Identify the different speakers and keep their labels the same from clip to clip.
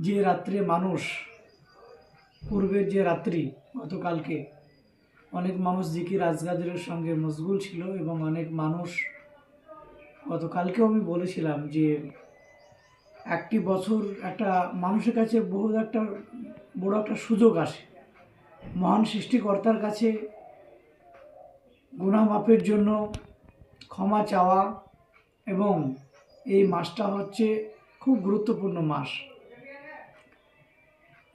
Speaker 1: যে রাত্রে মানুষ, পূর্বের যে রাত্রি, গতকালকে, অনেক মানুষ জিকি আজগাদের সঙ্গে মশগুল ছিল এবং অনেক মানুষ, গতকালকেও আমি বলেছিলাম যে একটি বছর একটা মানুষের কাছে বহু একটা বড় একটা সুযোগ আসে। মহান সৃষ্টিকর্তার কাছে গুনাহ মাপের জন্য ক্ষমা চাওয়া এবং এই মাসটা হচ্ছে খুব গুরুত্বপূর্ণ মাস।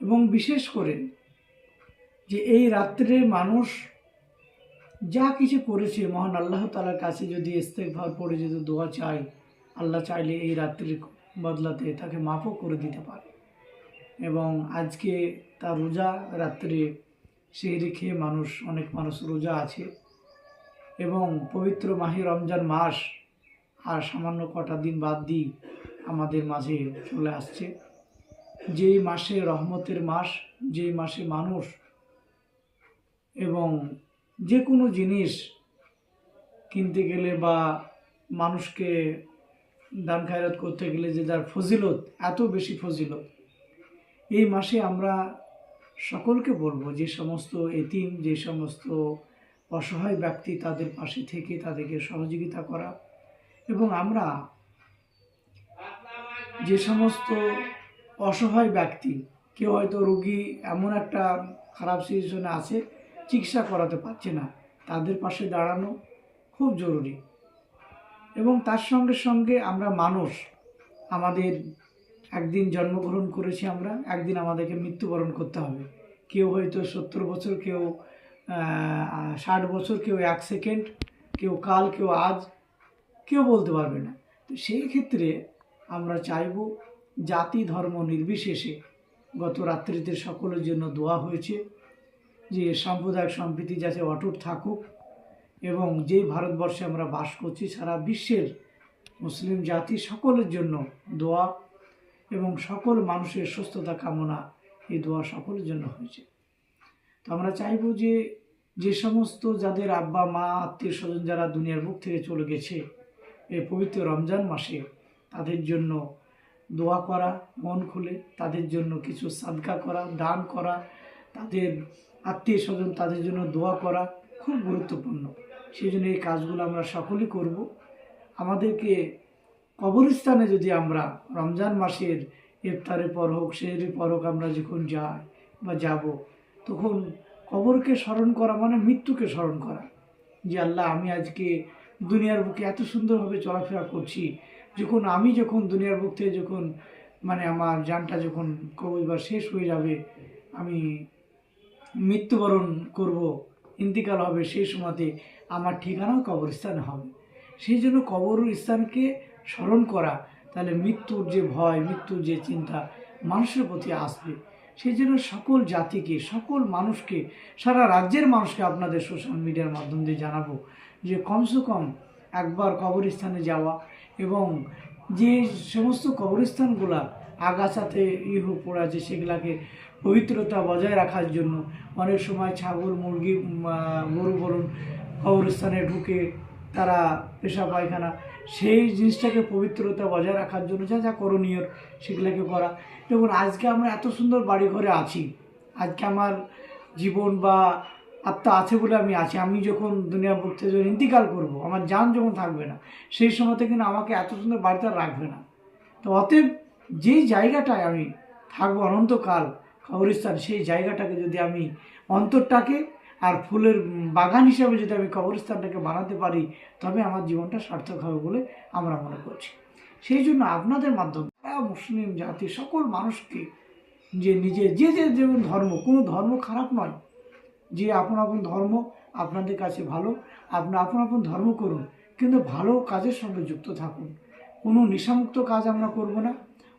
Speaker 1: এবং বিশেষ করে যে এই রাত্রে মানুষ যা কিছু করেছে, মহান আল্লাহ তালার কাছে যদি ইস্তেকভার পড়ে, যদি দোয়া চাই আল্লাহ চাইলে এই রাত্রির বদলাতে তাকে মাফও করে দিতে পারে। এবং আজকে তার রোজা রাত্রে সেই রেখে মানুষ, অনেক মানুষ রোজা আছে। এবং পবিত্র মাহি রমজান মাস আর সামান্য কটা দিন বাদ দিয়ে আমাদের মাঝে চলে আসছে। যেই মাসে রহমতের মাস, যেই মাসে মানুষ এবং যে কোনো জিনিস কিনতে গেলে বা মানুষকে দান খায়রাত করতে গেলে যে যার ফজিলত, এত বেশি ফজিলত। এই মাসে আমরা সকলকে বলব যে সমস্ত এতিম, যে সমস্ত অসহায় ব্যক্তি তাদের পাশে থেকে তাদেরকে সহযোগিতা করা এবং আমরা যে সমস্ত অসহায় ব্যক্তি। কেউ হয়তো রোগী এমন একটা খারাপ সিচুয়েশনে আছে, চিকিৎসা করাতে পারছে না। তাদের পাশে দাঁড়ানো খুব জরুরি। এবং তার সঙ্গে সঙ্গে আমরা মানুষ, আমাদের একদিন জন্মগ্রহণ করেছি আমরা, একদিন আমাদেরকে মৃত্যুবরণ করতে হবে। কেউ হয়তো সত্তর বছর, কেউ ষাট বছর, কেউ এক সেকেন্ড কেউ কাল, কেউ আজ, কেউ বলতে পারবে না। তো সেই ক্ষেত্রে আমরা চাইব জাতি ধর্ম নির্বিশেষে গত রাত্রিতে সকলের জন্য দোয়া হয়েছে যে সাম্প্রদায়িক সম্প্রীতি যাতে অটুট থাকুক এবং যেই ভারতবর্ষে আমরা বাস করছি, সারা বিশ্বের মুসলিম জাতি সকলের জন্য দোয়া এবং সকল মানুষের সুস্থতা কামনা এই দোয়া সকলের জন্য হয়েছে। তো আমরা চাইব যে যে সমস্ত যাদের আব্বা, মা, আত্মীয় স্বজন যারা দুনিয়ার বুক থেকে চলে গেছে, এই পবিত্র রমজান মাসে তাদের জন্য দোয়া করা, মন খুলে, তাদের জন্য কিছু সাদকা করা, দান করা, তাদের আত্মীয় স্বজন তাদের জন্য দোয়া করা খুব গুরুত্বপূর্ণ। সেই জন্য এই কাজগুলো আমরা সকলেই করব। আমাদেরকে কবরস্থানে যদি আমরা রমজান মাসের ইফতারের পর হোক, সেহরির পর হোক আমরা যখন যাই বা যাব, তখন কবরকে স্মরণ করা মানে মৃত্যুকে স্মরণ করা। যে আল্লাহ, আমি আজকে দুনিয়ার বুকে এত সুন্দরভাবে চলাফেরা করছি যখন আমি যখন দুনিয়ার বুক থেকে যখন মানে আমার যানটা যখন কবর শেষ হয়ে যাবে, আমি মৃত্যুবরণ করব, ইন্তিকাল হবে সেই সময়তে আমার ঠিকানাও কবরস্থান হবে। সেই জন্য কবরস্থানকে স্মরণ করা, তাহলে মৃত্যুর যে ভয়, মৃত্যুর যে চিন্তা মানুষের প্রতি আসবে। সেই জন্য সকল জাতিকে, সকল মানুষকে, সারা রাজ্যের মানুষকে আপনাদের সোশ্যাল মিডিয়ার মাধ্যম দিয়ে জানাব যে কমসে কম একবার কবরস্থানে যাওয়া এবং যে সমস্ত কবরস্থানগুলা আগাছাতে ইহু পড়ে আছে, সেগুলাকে পবিত্রতা বজায় রাখার জন্য অনেক সময় ছাগল, মুরগি গরু বলুন কবরস্থানে ঢুকে তারা পেশা পায়খানা, সেই জিনিসটাকে পবিত্রতা বজায় রাখার জন্য যা যা করণীয় সেগুলোকে করা। দেখুন, আজকে আমরা এত সুন্দর বাড়ি ঘরে আছি। আজকে আমার জীবন বা আত্মা আছে বলে আমি আছি। আমি যখন দুনিয়া থেকে যখন ইন্তিকাল করব, আমার যান যখন থাকবে না, সেই সময় থেকে আমাকে এত সুন্দর বাড়িতে রাখবে না। তো অতএব যেই জায়গাটায় আমি থাকব অনন্তকাল, কবরস্থান, সেই জায়গাটাকে যদি আমি অন্তরটাকে আর ফুলের বাগান হিসাবে যদি আমি কবরস্থানটাকে বানাতে পারি, তবে আমার জীবনটা সার্থক হবে বলে আমরা মনে করছি। সেই জন্য আপনাদের মাধ্যমে মুসলিম জাতি, সকল মানুষকে যে নিজে যে যে যেমন ধর্ম, কোনো ধর্ম খারাপ নয় যে আপন আপন ধর্ম আপনাদের কাছে ভালো আপনার আপন আপন ধর্ম করুন, কিন্তু ভালো কাজের সঙ্গে যুক্ত থাকুন। কোনো নেশামুক্ত কাজ আমরা করব না।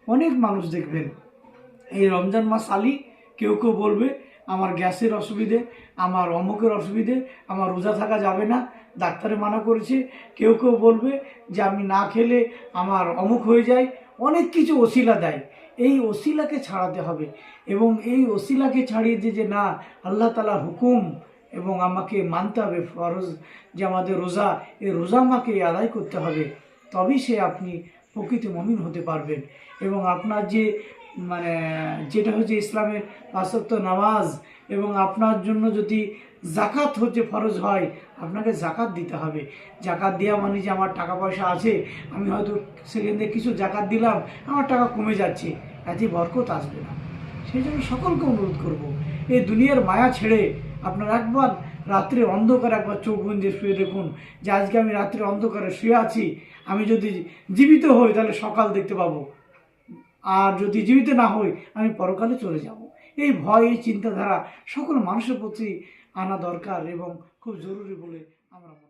Speaker 1: অনেক মানুষ দেখবেন, এই রমজান মাস আলি কেউ কেউ বলবে, আমার গ্যাসের অসুবিধে, আমার অমুকের অসুবিধে, আমার রোজা থাকা যাবে না, ডাক্তারে মানা করেছে। কেউ কেউ বলবে যে, আমি না খেলে আমার অমুক হয়ে যায়। অনেক কিছু ওসিলা দেয়। এই ওসিলাকে ছাড়াতে হবে। এবং এই ওসিলাকে ছাড়িয়ে দিয়ে যে, না, আল্লাহ তালার হুকুম এবং আমাকে মানতে হবে, ফরজ যে আমাদের রোজা, এই রোজা আমাকে আদায় করতে হবে। তবেই সে আপনি প্রকৃত মমিন হতে পারবেন। এবং আপনার যে মানে যেটা হচ্ছে ইসলামের পাঁচক্ত নামাজ এবং আপনার জন্য যদি জাকাত হচ্ছে ফরজ হয়। আপনাকে জাকাত দিতে হবে। জাকাত দেওয়া মানে যে আমার টাকা পয়সা আছে, আমি হয়তো সেখান কিছু জাকাত দিলাম, আমার টাকা কমে যাচ্ছে। এতে বরকত আসবে না। সেই জন্য সকলকে অনুরোধ করব, এই দুনিয়ার মায়া ছেড়ে আপনার একবার রাত্রে অন্ধকার একবার চোখ বুঞ্জে শুয়ে দেখুন যে আজকে আমি রাত্রে অন্ধকারে শুয়ে আছি, আমি যদি জীবিত হই তাহলে সকাল দেখতে পাবো। আর যদি জীবিত না হই, আমি পরকালে চলে যাব। এই ভয়, এই চিন্তাধারা সকল মানুষের প্রতি আনা দরকার এবং খুব জরুরি বলে আমরা।